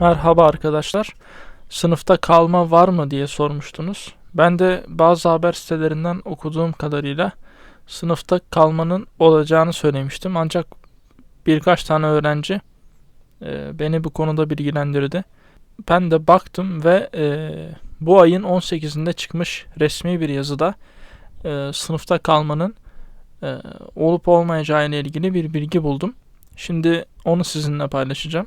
Merhaba arkadaşlar. Sınıfta kalma var mı diye sormuştunuz. Ben de bazı haber sitelerinden okuduğum kadarıyla sınıfta kalmanın olacağını söylemiştim. Ancak birkaç tane öğrenci e, beni bu konuda bilgilendirdi. Ben de baktım ve e, bu ayın 18'inde çıkmış resmi bir yazıda e, sınıfta kalmanın olup olmayacağı ile ilgili bir bilgi buldum. Şimdi onu sizinle paylaşacağım.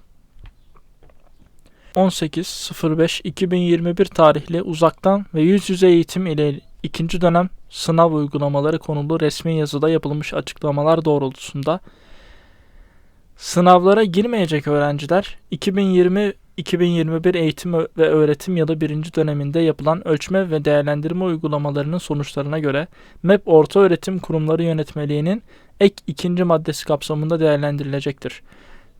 18.05.2021 tarihli uzaktan ve yüz yüze eğitim ile ikinci dönem sınav uygulamaları konulu resmi yazıda yapılmış açıklamalar doğrultusunda sınavlara girmeyecek öğrenciler 2020-2021 eğitim ve öğretim yılı birinci döneminde yapılan ölçme ve değerlendirme uygulamalarının sonuçlarına göre MEP Ortaöğretim Kurumları Yönetmeliği'nin ek ikinci maddesi kapsamında değerlendirilecektir.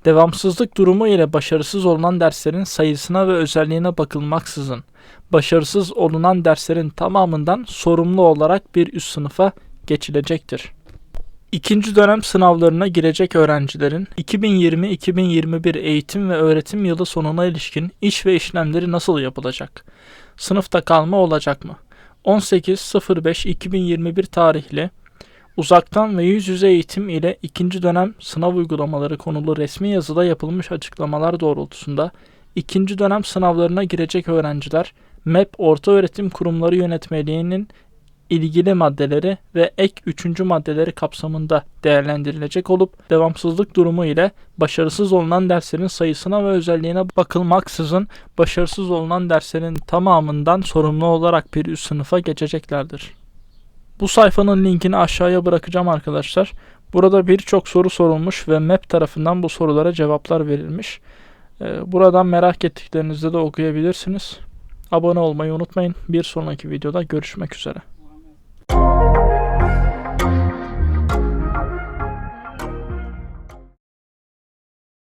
Devamsızlık durumu ile başarısız olunan derslerin sayısına ve özelliğine bakılmaksızın başarısız olunan derslerin tamamından sorumlu olarak bir üst sınıfa geçilecektir. İkinci dönem sınavlarına girecek öğrencilerin 2020-2021 eğitim ve öğretim yılı sonuna ilişkin iş ve işlemleri nasıl yapılacak? Sınıfta kalma olacak mı? 18.05.2021 tarihli Uzaktan ve yüz yüze eğitim ile ikinci dönem sınav uygulamaları konulu resmi yazıda yapılmış açıklamalar doğrultusunda ikinci dönem sınavlarına girecek öğrenciler MEP Ortaöğretim Kurumları Yönetmeliği'nin ilgili maddeleri ve ek üçüncü maddeleri kapsamında değerlendirilecek olup devamsızlık durumu ile başarısız olunan derslerin sayısına ve özelliğine bakılmaksızın başarısız olunan derslerin tamamından sorumlu olarak bir üst sınıfa geçeceklerdir. Bu sayfanın linkini aşağıya bırakacağım arkadaşlar. Burada birçok soru sorulmuş ve MEP tarafından bu sorulara cevaplar verilmiş. Ee, buradan merak ettiklerinizde de okuyabilirsiniz. Abone olmayı unutmayın. Bir sonraki videoda görüşmek üzere.